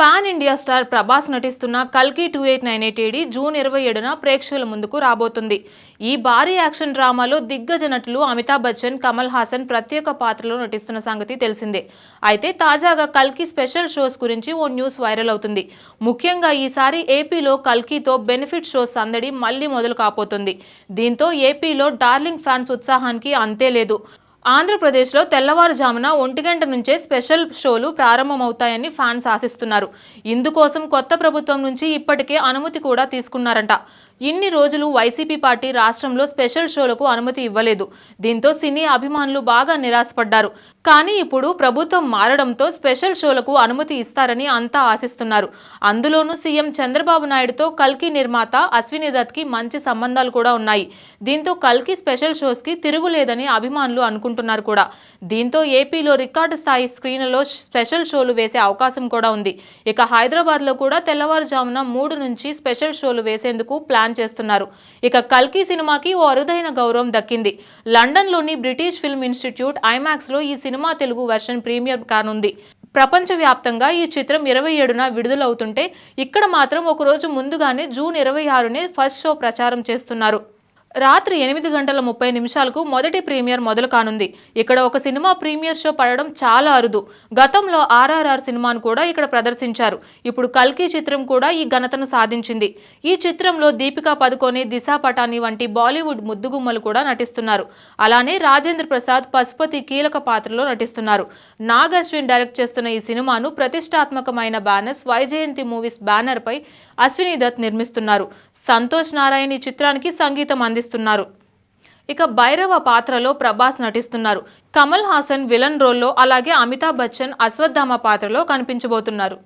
Pan India star Prabhas నటిస్తున్న కల్కి two eight nine eight AD June ఇరవై ఏడున ప్రేక్షకుల ముందుకు రాబోతుంది. ఈ భారీ యాక్షన్ డ్రామాలో దిగ్గజ నటులు అమితాబ్ బచ్చన్ కమల్ హాసన్ ప్రత్యేక పాత్రలో నటిస్తున్న సంగతి తెలిసిందే. అయితే తాజాగా కల్కి స్పెషల్ షోస్ గురించి ఓ న్యూస్ వైరల్ అవుతుంది. ముఖ్యంగా ఈసారి ఏపీలో కల్కితో బెనిఫిట్ షోస్ సందడి మళ్ళీ మొదలు కాబోతుంది దీంతో ఏపీలో డార్లింగ్ ఫ్యాన్స్ ఉత్సాహానికి అంతే లేదు. ఆంధ్రప్రదేశ్లో తెల్లవారుజామున ఒంటి గంట నుంచే స్పెషల్ షోలు ప్రారంభమవుతాయని ఫ్యాన్స్ ఆశిస్తున్నారు. ఇందుకోసం కొత్త ప్రభుత్వం నుంచి ఇప్పటికే అనుమతి కూడా తీసుకున్నారంట. ఇన్ని రోజులు వైసీపీ పార్టీ రాష్ట్రంలో స్పెషల్ షోలకు అనుమతి ఇవ్వలేదు. దీంతో సినీ అభిమానులు బాగా నిరాశపడ్డారు. కానీ ఇప్పుడు ప్రభుత్వం మారడంతో స్పెషల్ షోలకు అనుమతి ఇస్తారని అంతా ఆశిస్తున్నారు. అందులోనూ సీఎం చంద్రబాబు నాయుడుతో కల్కి నిర్మాత అశ్విని దత్కి మంచి సంబంధాలు కూడా ఉన్నాయి. దీంతో కల్కి స్పెషల్ షోస్కి తిరుగులేదని అభిమానులు అనుకుంటున్నారు. కూడా. దీంతో ఏపీలో రికార్డు స్థాయి స్క్రీన్లలో స్పెషల్ షోలు వేసే అవకాశం కూడా ఉంది. ఇక హైదరాబాద్లో కూడా తెల్లవారుజామున మూడు నుంచి స్పెషల్ షోలు వేసేందుకు ప్లాన్ చేస్తున్నారు. ఇక కల్కి సినిమాకి ఓ అరుదైన గౌరవం దక్కింది. లండన్లోని బ్రిటిష్ ఫిల్మ్ ఇన్స్టిట్యూట్ ఐమాక్స్లో ఈ సినిమా తెలుగు వెర్షన్ ప్రీమియర్ కానుంది. ప్రపంచవ్యాప్తంగా ఈ చిత్రం ఇరవై ఏడున విడుదలవుతుంటే ఇక్కడ మాత్రం ఒక రోజు ముందుగానే జూన్ ఇరవై ఆరునే ఫస్ట్ షో ప్రచారం చేస్తున్నారు. రాత్రి ఎనిమిది గంటల ముప్పై నిమిషాలకు మొదటి ప్రీమియర్ మొదలు కానుంది. ఇక్కడ ఒక సినిమా ప్రీమియర్ షో పడడం చాలా అరుదు. గతంలో ఆర్ఆర్ఆర్ సినిమాను కూడా ఇక్కడ ప్రదర్శించారు. ఇప్పుడు కల్కి చిత్రం కూడా ఈ ఘనతను సాధించింది. ఈ చిత్రంలో దీపికా పదుకోని దిశా పటాని వంటి బాలీవుడ్ ముద్దుగుమ్మలు కూడా నటిస్తున్నారు. అలానే రాజేంద్ర ప్రసాద్ పశుపతి కీలక పాత్రలో నటిస్తున్నారు. నాగ్ అశ్విన్ డైరెక్ట్ చేస్తున్న ఈ సినిమాను ప్రతిష్టాత్మకమైన బ్యానర్స్ వైజయంతి మూవీస్ బ్యానర్ పై అశ్విని దత్ నిర్మిస్తున్నారు. సంతోష్ నారాయణ ఈ చిత్రానికి సంగీతం అంది అందిస్తున్నారు ఇక భైరవ పాత్రలో ప్రభాస్ నటిస్తున్నారు. కమల్ హాసన్ విలన్ రోల్లో అలాగే అమితాబ్ బచ్చన్ అశ్వత్థామ పాత్రలో కనిపించబోతున్నారు.